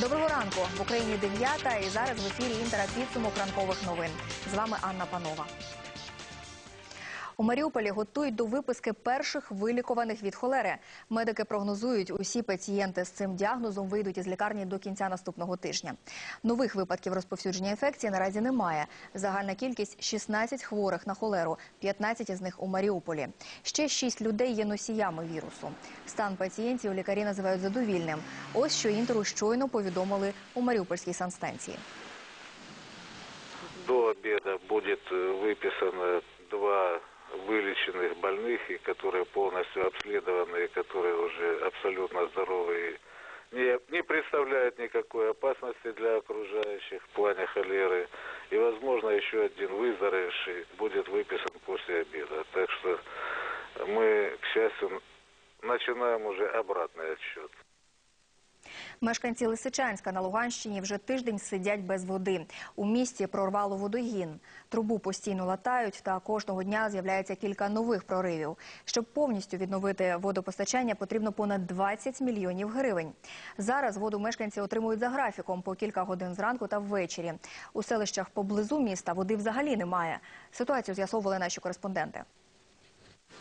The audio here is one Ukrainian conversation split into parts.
Доброго ранку в Україні 9 і зараз в ефірі інтера підсумок ранкових новин. З вами Анна Панова. У Маріуполі готують до виписки перших вилікуваних від холери. Медики прогнозують, усі пацієнти з цим діагнозом вийдуть із лікарні до кінця наступного тижня. Нових випадків розповсюдження інфекції наразі немає. Загальна кількість 16 хворих на холеру, 15 із них у Маріуполі. Ще 6 людей є носіями вірусу. Стан пацієнтів лікарі називають задовільним. Ось що інтеру щойно повідомили у Маріупольській санстанції. До обеда будет выписано два вылеченных больных, и которые полностью обследованы, и которые уже абсолютно здоровы, и не, не представляют никакой опасности для окружающих в плане холеры. И, возможно, еще один выздоровевший будет выписан после обеда. Так что мы, к счастью, начинаем уже обратный отсчет. Мешканці Лисичанська на Луганщині вже тиждень сидять без води. У місті прорвало водогін. Трубу постійно латають, та кожного дня з'являється кілька нових проривів. Щоб повністю відновити водопостачання, потрібно понад 20 мільйонів гривень. Зараз воду мешканці отримують за графіком по кілька годин зранку та ввечері. У селищах поблизу міста води взагалі немає. Ситуацію з'ясовували наші кореспонденти.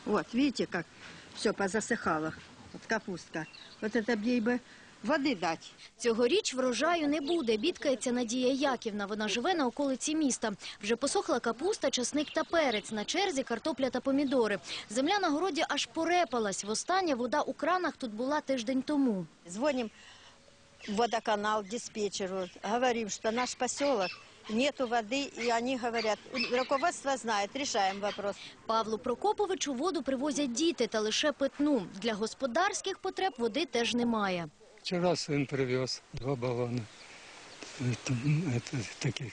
Вот, видите, как все позасыхало. Вот капустка. Вот это б ей бы воды дать. Цьогоріч врожаю не буде, бідкається Надія Яківна. Вона живе на околиці міста. Вже посохла капуста, часник та перець. На черзі картопля та помідори. Земля на городі аж порепалась. Востаннє вода у кранах тут була тиждень тому. Звоним в водоканал, диспетчеру, говорим, что наш поселок нету воды, и они говорят, руководство знает, решаем вопрос. Павлу Прокоповичу воду привозять діти та лише питну. Для господарських потреб води теж немає. Вчера сын привез два баллона. Это, это таких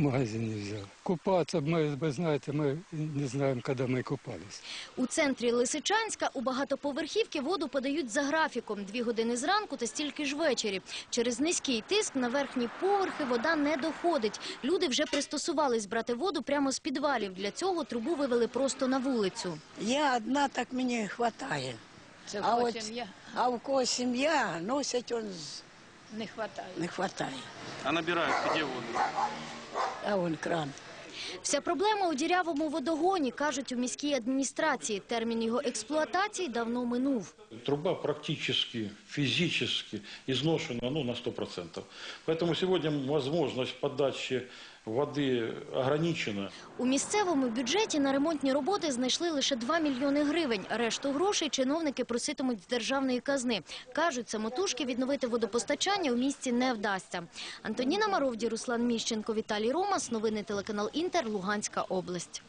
в магазине взял. Купаться, мы, вы знаете, мы не знаем, когда мы купались. У центрі Лисичанська у багатоповерхівки воду подають за графіком. Дві години зранку та стільки ж ввечері. Через низький тиск на верхні поверхи вода не доходить. Люди вже пристосувались брати воду прямо з підвалів. Для цього трубу вивели просто на вулицю. Я одна, так мені вистачає. Це А от- сім'я А у кого сім'я, носять он з- не вистачає. не вистачає. А набирают где воду? А вон кран. Вся проблема у дірявому водогоні, кажуть у міській адміністрації. Термін його експлуатації давно минув. Труба практически, физически изношена ну, на 100%. Поэтому сегодня возможность подачи воды ограничена. У місцевому бюджеті на ремонтні роботи знайшли лише 2 мільйони гривень. Решту грошей чиновники проситимуть з державної казни. Кажуть, самотужки відновити водопостачання у місті не вдасться. Антоніна Маровді, Руслан Міщенко, Віталій Ромас. Новини телеканал Інтер, Луганська область.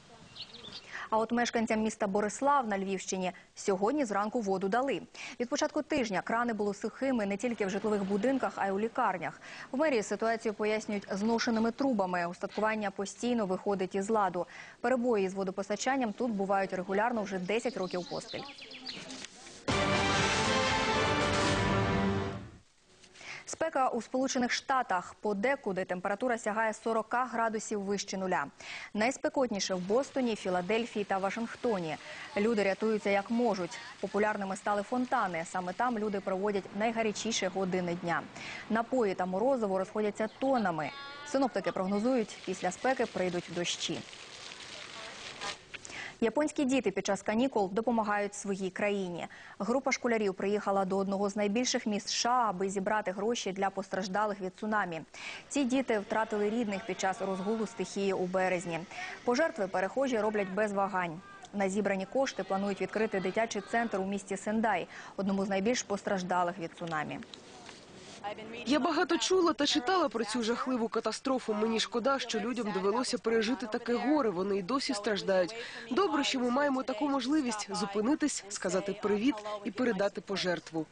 А от мешканцям міста Борислав на Львівщині сьогодні зранку воду дали. Від початку тижня крани були сухими не тільки в житлових будинках, а й у лікарнях. В мерії ситуацію пояснюють зношеними трубами. Устаткування постійно виходить із ладу. Перебої з водопостачанням тут бувають регулярно вже 10 років поспіль. Спека у Сполучених Штатах подекуди температура сягає 40 градусів вище нуля. Найспекотніше в Бостоні, Філадельфії та Вашингтоні. Люди рятуються як можуть. Популярними стали фонтани. Саме там люди проводять найгарячіші години дня. Напої та морозиво розходяться тонами. Синоптики прогнозують, після спеки прийдуть дощі. Японські діти під час канікул допомагають своїй країні. Група школярів приїхала до одного з найбільших міст США, аби зібрати гроші для постраждалих від цунамі. Ці діти втратили рідних під час розгулу стихії у березні. Пожертви перехожі роблять без вагань. На зібрані кошти планують відкрити дитячий центр у місті Сендай, одному з найбільш постраждалих від цунамі. Я багато чула та читала про цю жахливу катастрофу. Мені шкода, що людям довелося пережити таке горе. Вони й досі страждають. Добре, що ми маємо таку можливість зупинитись, сказати привіт і передати пожертву.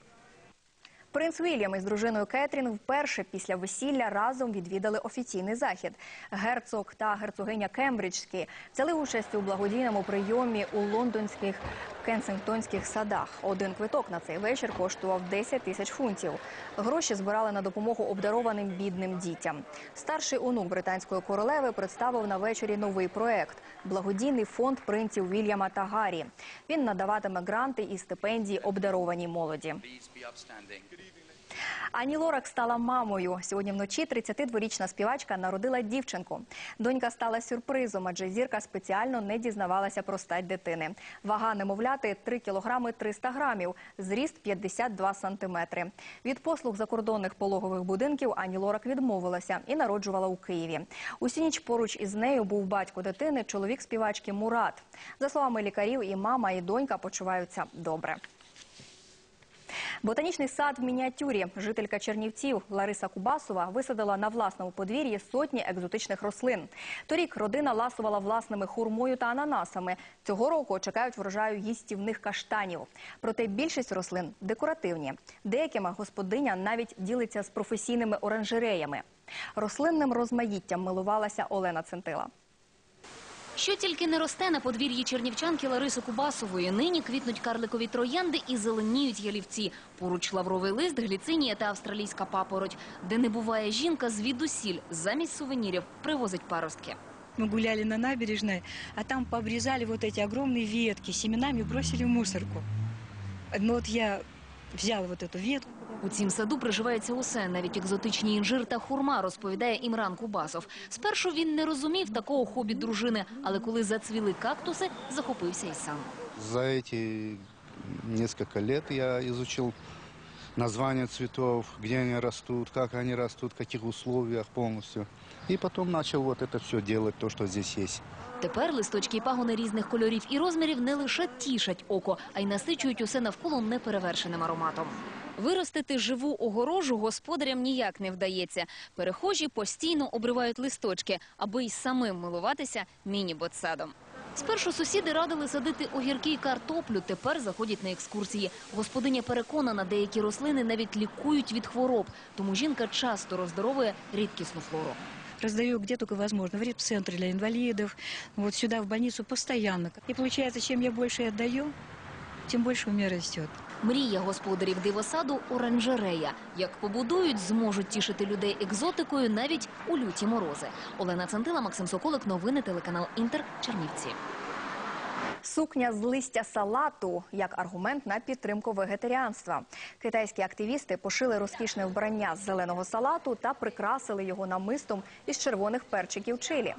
Принц Вільям із дружиною Кетрін вперше після весілля разом відвідали офіційний захід. Герцог та герцогиня Кембриджські взяли участь у благодійному прийомі у лондонських кенсингтонських садах. Один квиток на цей вечір коштував 10 тисяч фунтів. Гроші збирали на допомогу обдарованим бідним дітям. Старший онук британської королеви представив на вечорі новий проект благодійний фонд принців Вільяма та Гаррі. Він надаватиме гранти і стипендії обдарованій молоді. Ані Лорак стала мамою. Сьогодні вночі 32-річна співачка народила дівчинку. Донька стала сюрпризом, адже зірка спеціально не дізнавалася про стать дитини. Вага немовляти 3 кілограми 300 грамів, зріст 52 сантиметри. Від послуг закордонних пологових будинків Ані Лорак відмовилася і народжувала у Києві. Усю ніч поруч із нею був батько дитини, чоловік співачки Мурат. За словами лікарів, і мама, і донька почуваються добре. Ботанічний сад в мініатюрі. Жителька Чернівців Лариса Кубасова висадила на власному подвір'ї сотні екзотичних рослин. Торік родина ласувала власними хурмою та ананасами. Цього року чекають врожаю їстівних каштанів. Проте більшість рослин декоративні. Деякими господиня навіть ділиться з професійними оранжереями. Рослинним розмаїттям милувалася Олена Центила. Що тільки не росте на подвір'ї чернівчанки Лариси Кубасової. Нині квітнуть карликові троянди і зеленіють ялівці. Поруч лавровий лист, гліцинія та австралійська папороть. Де не буває жінка, звідусіль замість сувенірів привозить паростки. Мы гуляли на набережной, а там пообрезали вот эти огромные ветки, семенами бросили в мусорку. Ну вот я взяла вот эту ветку, у цім саду приживається усе, навіть екзотичні інжир та хурма, розповідає Імран Кубасов. Спершу він не розумів такого хобі дружини, але коли зацвіли кактуси, захопився і сам. За эти несколько лет я изучил названия цветов, где они растут, как они растут, в каких условиях полностью. И потом начал вот это все делать, то, что здесь есть. Тепер листочки і пагони різних кольорів і розмірів не лише тішать око, а й насичують усе навколо неперевершеним ароматом. Виростити живу огорожу господарям ніяк не вдається. Перехожі постійно обривають листочки, аби й самим милуватися міні-ботсадом. Спершу сусіди радили садити огірки і картоплю, тепер заходять на екскурсії. Господиня переконана, деякі рослини навіть лікують від хвороб, тому жінка часто роздоровує рідкісну флору. раздаю где только возможно, в репцентр для инвалидов, вот сюда в больницу постоянно. И получается, чем я больше отдаю, тем больше у меня растет. Мрія господарів дивосаду – оранжерея. Як побудують, зможуть тішити людей екзотикою навіть у люті морози. Олена Центила, Максим Соколик, новини телеканал Інтер, Чернівці. Сукня з листя салату як аргумент на підтримку вегетаріанства. Китайські активісти пошили розкішне вбрання з зеленого салату та прикрасили його намистом із червоних перчиків чилі.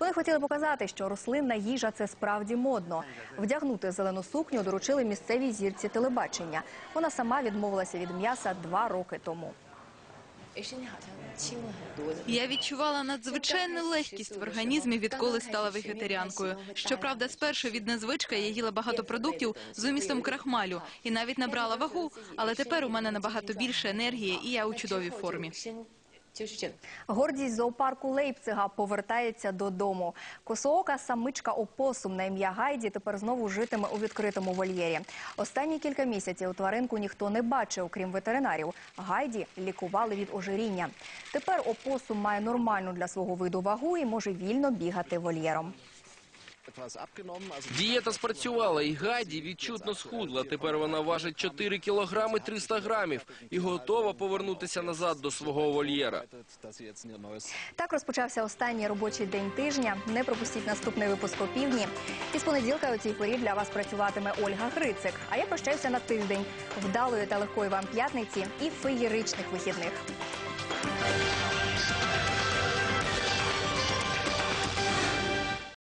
Вони хотіли показати, що рослинна їжа це справді модно. Вдягнути зелену сукню доручили місцевій зірці телебачення. Вона сама відмовилася від м'яса два роки тому. Я відчувала надзвичайну легкість в організмі, відколи стала вегетаріанкою. Щоправда, спершу від незвичка я їла багато продуктів з умістом крахмалю і навіть набрала вагу, але тепер у мене набагато більше енергії і я у чудовій формі. Гордість зоопарку Лейпцига повертається додому. Косоока самичка опосум на ім'я Гайді тепер знову житиме у відкритому вольєрі. Останні кілька місяців тваринку ніхто не бачив, крім ветеринарів. Гайді лікували від ожиріння. Тепер опосум має нормальну для свого виду вагу і може вільно бігати вольєром. Дієта спрацювала, і Гаді відчутно схудла. Тепер вона важить 4 кілограми 300 грамів і готова повернутися назад до свого вольєра. Так розпочався останній робочий день тижня. Не пропустіть наступний випуск опівдні. Із понеділка у цій порі для вас працюватиме Ольга Грицик. А я прощаюся на тиждень. Вдалої та легкої вам п'ятниці і феєричних вихідних.